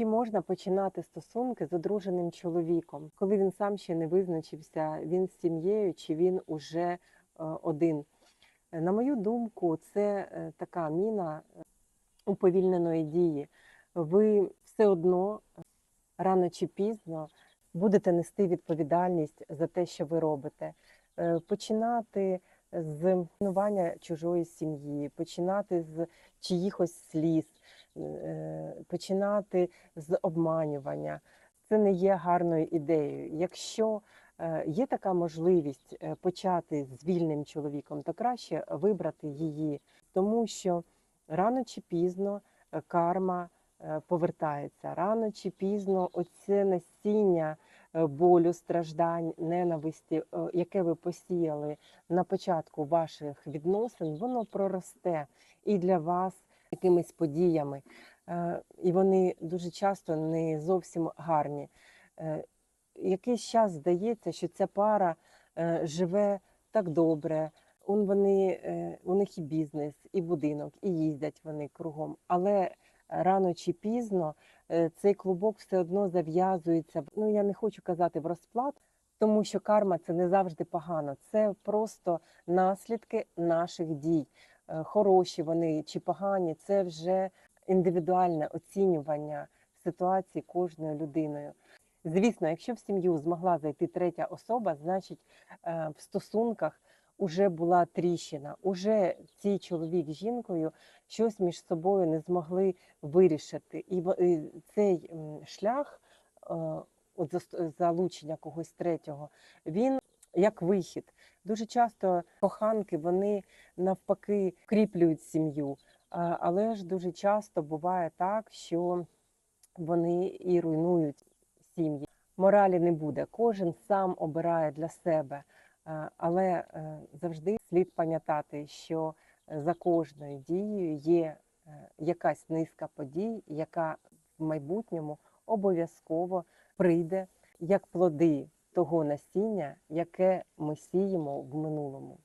Чи можна починати стосунки з одруженим чоловіком, коли він сам ще не визначився, він з сім'єю чи він уже е, один? Е, На мою думку, це е, така міна уповільненої дії. Ви все одно рано чи пізно будете нести відповідальність за те, що ви робите. Починати з руйнування чужої сім'ї, починати з чиїхось сліз, е, починати з обманювання. Це не є гарною ідеєю. Якщо е, є така можливість е, почати з вільним чоловіком, то краще вибрати її, тому що рано чи пізно карма повертається. Рано чи пізно оце насіння болю, страждань, ненависті, е, яке ви посіяли на початку ваших відносин, воно проросте і для вас якимись подіями. Е, І вони дуже часто не зовсім гарні. Е, Якийсь час здається, що ця пара е, живе так добре. Он вони, е, у них і бізнес, і будинок, і їздять вони кругом. Але рано чи пізно е, цей клубок все одно зав'язується. Ну я не хочу казати в розплат, тому що карма це не завжди погано. Це просто наслідки наших дій. Е, Хороші вони чи погані, це вже індивідуальне оцінювання ситуації кожною людиною. Звісно, якщо в сім'ю змогла зайти третя особа, значить е, в стосунках уже була тріщина, уже цей чоловік з жінкою щось між собою не змогли вирішити. І цей шлях е, от залучення когось третього, він як вихід. Дуже часто коханки вони навпаки кріплюють сім'ю, але ж дуже часто буває так, що вони і руйнують сім'ї. Моралі не буде. Кожен сам обирає для себе, але е, завжди слід пам'ятати, що е, за кожною дією є е, якась низка подій, яка в майбутньому обов'язково прийде як плоди того насіння, яке ми сіємо в минулому.